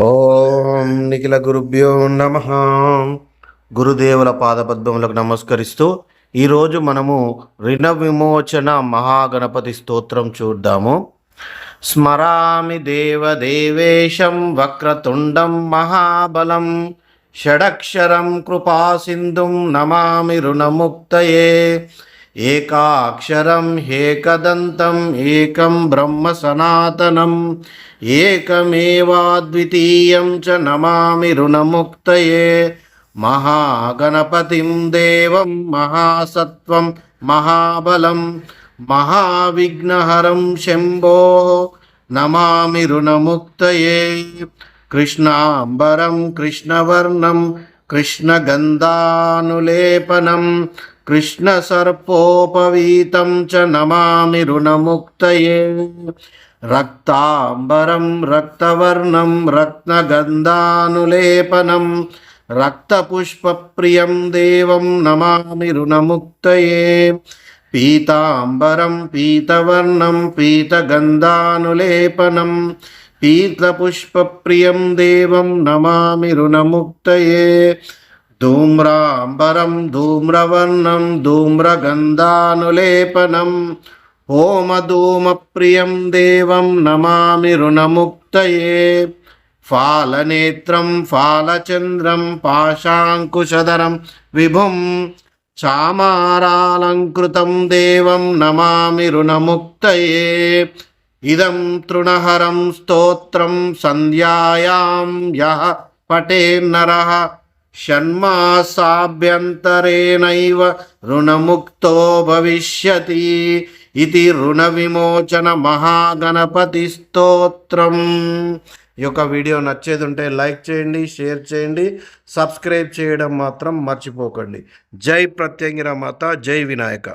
ఓం నిఖిల గురుభ్యో నమ. గురుదేవుల పాదపద్మములకు నమస్కరిస్తూ ఈరోజు మనము రుణ విమోచన మహాగణపతి స్తోత్రం చూద్దాము. స్మరామి దేవదేవేశం వక్రతుండం మహాబలం షడక్షరం కృపాసింధుం నమామి రుణముక్తయే. ఏకాక్షరం ఏకదంతం ఏకం బ్రహ్మ సనాతనం ఏకమేవాద్వితీయం చ నమామి రుణముక్తయే. మహాగణపతిం దేవం మహాసత్వం మహాబలం మహావిఘ్నహరం శంభో నమామి రుణముక్తయే. కృష్ణాంబరం కృష్ణవర్ణం కృష్ణగంధానులేపనం కృష్ణసర్పోపవీతం చ నమామి రుణముక్తయే. రక్తాంబరం రక్తవర్ణం రత్నగంధానులేపనం రక్తపుష్పప్రియం దేవం నమామి రుణముక్తయే. పీతాంబరం పీతవర్ణం పీతగంధానులేపనం పీతపుష్పప్రియం దేవం నమామి రుణముక్తయే. ధూమ్రాంబరం ధూమ్రవర్ణం ధూమ్రగంధానులేపనం ప్రియం దేవం నమామి రుణముక్తయే ఫాలనేత్రం ఫాలచంద్రం పాశాంకుశధరం విభుం చామారాలంకృతం దేవం నమామి రుణముక్తయే ఇదం తృణహరం స్తోత్రం సంధ్యాయాం యహ పటేన్నరः షణ్మాసాభ్యంతరేణైవ రుణముక్తో భవిష్యతి ఇది రుణ విమోచన మహాగణపతి స్తోత్రం ఈ యొక్క వీడియో నచ్చేది ఉంటే లైక్ చేయండి షేర్ చేయండి సబ్స్క్రైబ్ చేయడం మాత్రం మర్చిపోకండి. జై ప్రత్యంగిర మాత జై వినాయక.